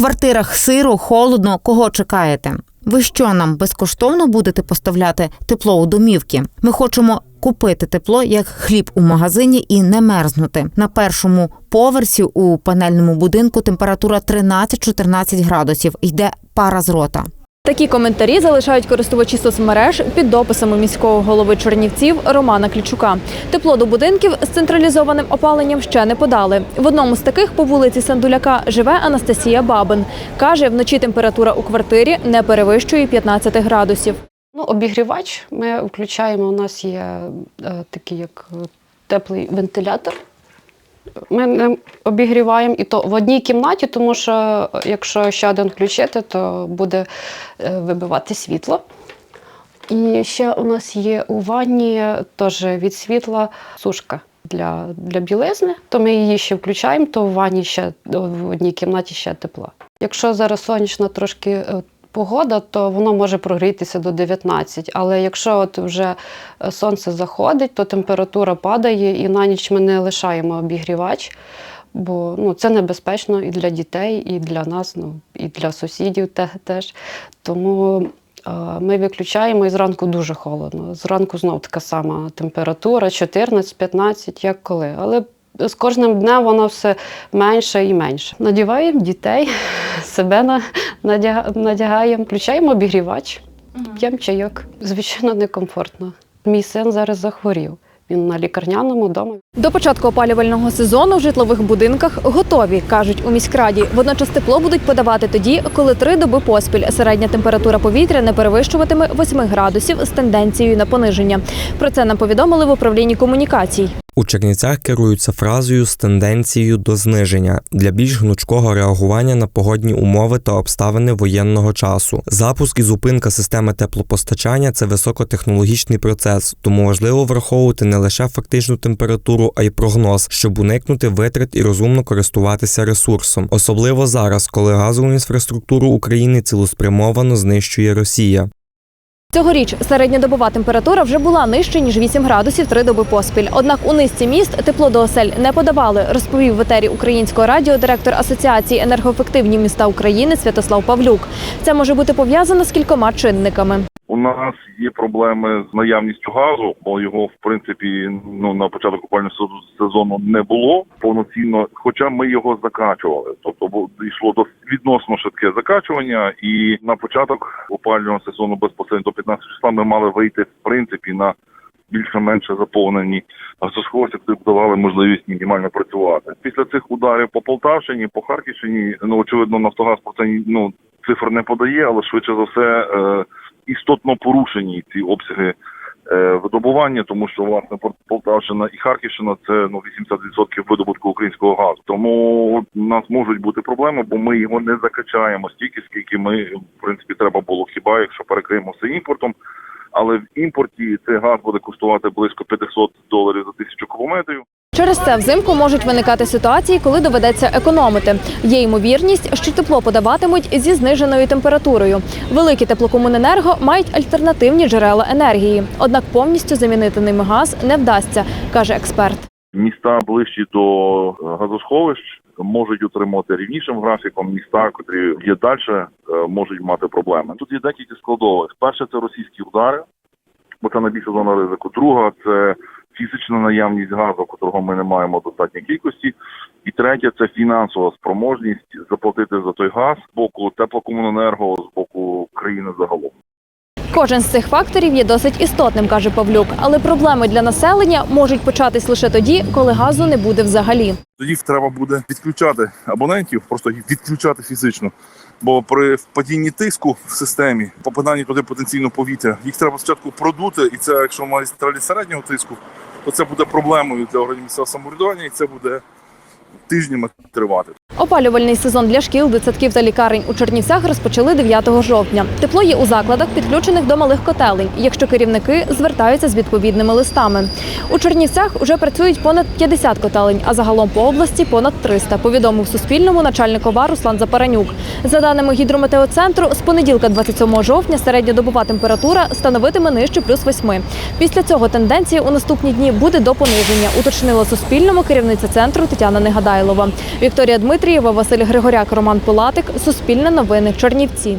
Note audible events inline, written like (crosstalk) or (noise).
квартирах сиро, холодно, кого чекаєте? Ви що нам безкоштовно будете поставляти тепло у домівки? Ми хочемо купити тепло як хліб у магазині і не мерзнути. На першому поверсі у панельному будинку температура 13-14 градусів. Йде пара з рота. Такі коментарі залишають користувачі соцмереж під дописами міського голови Чернівців Романа Клічука. Тепло до будинків з централізованим опаленням ще не подали. В одному з таких по вулиці Сандуляка живе Анастасія Бабин. Каже, вночі температура у квартирі не перевищує 15 градусів. Ну, обігрівач ми включаємо. У нас є е, такий як е, теплий вентилятор. Ми ним обігріваємо і то в одній кімнаті, тому що якщо ще один включити, то буде е, вибивати світло. І ще у нас є у ванні теж від світла сушка для, для білизни, то ми її ще включаємо, то в ванні ще в одній кімнаті ще тепло. Якщо зараз сонячна трошки е, погода, то воно може прогрітися до 19. Але якщо от вже е, сонце заходить, то температура падає і на ніч ми не лишаємо обігрівач. Бо ну, це небезпечно і для дітей, і для нас, ну, і для сусідів теж. Тому е, ми виключаємо і зранку дуже холодно. Зранку знов така сама температура 14-15, як коли. Але з кожним днем воно все менше і менше. Надіваємо дітей, (laughs) себе на- надяга- надягаємо, включаємо обігрівач, п'ємо чайок. Звичайно, некомфортно. Мій син зараз захворів. Він на лікарняному вдома. До початку опалювального сезону в житлових будинках готові, кажуть у міськраді. Водночас тепло будуть подавати тоді, коли три доби поспіль середня температура повітря не перевищуватиме 8 градусів з тенденцією на пониження. Про це нам повідомили в управлінні комунікацій. У Чернівцях керуються фразою з тенденцією до зниження для більш гнучкого реагування на погодні умови та обставини воєнного часу. Запуск і зупинка системи теплопостачання це високотехнологічний процес, тому важливо враховувати не лише фактичну температуру, а й прогноз, щоб уникнути витрат і розумно користуватися ресурсом, особливо зараз, коли газову інфраструктуру України цілеспрямовано знищує Росія. Цьогоріч середньодобова температура вже була нижче ніж 8 градусів три доби поспіль. Однак у низці міст тепло до осель не подавали, розповів в етері українського радіо директор Асоціації енергоефективні міста України Святослав Павлюк. Це може бути пов'язано з кількома чинниками. У нас є проблеми з наявністю газу, бо його в принципі ну на початок опалювального сезону- не було повноцінно, хоча ми його закачували. Тобто йшло до відносно швидке закачування, і на початок опалювального сезону безпосередньо до 15 числа ми мали вийти в принципі на більше-менше заповнені газосховища, які давали можливість мінімально працювати. Після цих ударів по Полтавщині, по Харківщині, ну очевидно, Нафтогаз про це ну цифр не подає, але швидше за все. Е, істотно порушені ці обсяги видобування, тому що власне Пол- Полтавщина і Харківщина це ну 80% видобутку українського газу. Тому у нас можуть бути проблеми, бо ми його не закачаємо стільки, скільки ми в принципі треба було хіба, якщо перекриємо все імпортом. Але в імпорті цей газ буде коштувати близько 500 доларів за тисячу кубометрів. Через це взимку можуть виникати ситуації, коли доведеться економити. Є ймовірність, що тепло подаватимуть зі зниженою температурою. Великі теплокомуненерго мають альтернативні джерела енергії. Однак повністю замінити ними газ не вдасться, каже експерт. Міста ближчі до е, газосховищ можуть утримувати рівнішим графіком. Міста, котрі є далі, е, можуть мати проблеми. Тут є декілька складових. Перше це російські удари, бо це найбільша зона ризику. Друга це фізична наявність газу, котрого ми не маємо в достатній кількості. І третє це фінансова спроможність заплатити за той газ з боку теплокомуненерго, з боку країни загалом. Кожен з цих факторів є досить істотним, каже Павлюк. Але проблеми для населення можуть початись лише тоді, коли газу не буде взагалі. Тоді треба буде відключати абонентів, просто їх відключати фізично. Бо при падінні тиску в системі, попаданні туди потенційно повітря, їх треба спочатку продути, і це, якщо магістралі середнього тиску, то це буде проблемою для органів місцевого самоврядування, і це буде тижнями тривати. Опалювальний сезон для шкіл, дитсадків та лікарень у Чернівцях розпочали 9 жовтня. Тепло є у закладах, підключених до малих котелень, якщо керівники звертаються з відповідними листами. У Чернівцях вже працюють понад 50 котелень, а загалом по області понад 300, повідомив Суспільному начальник ОВА Руслан Запаранюк. За даними гідрометеоцентру, з понеділка 27 жовтня середньодобова температура становитиме нижче плюс 8. Після цього тенденція у наступні дні буде до пониження, уточнила Суспільному керівниця центру Тетяна Негадайлова. Вікторія Дмитрієва, Василь Григоряк, Роман Пилатик. Суспільне новини. Чернівці.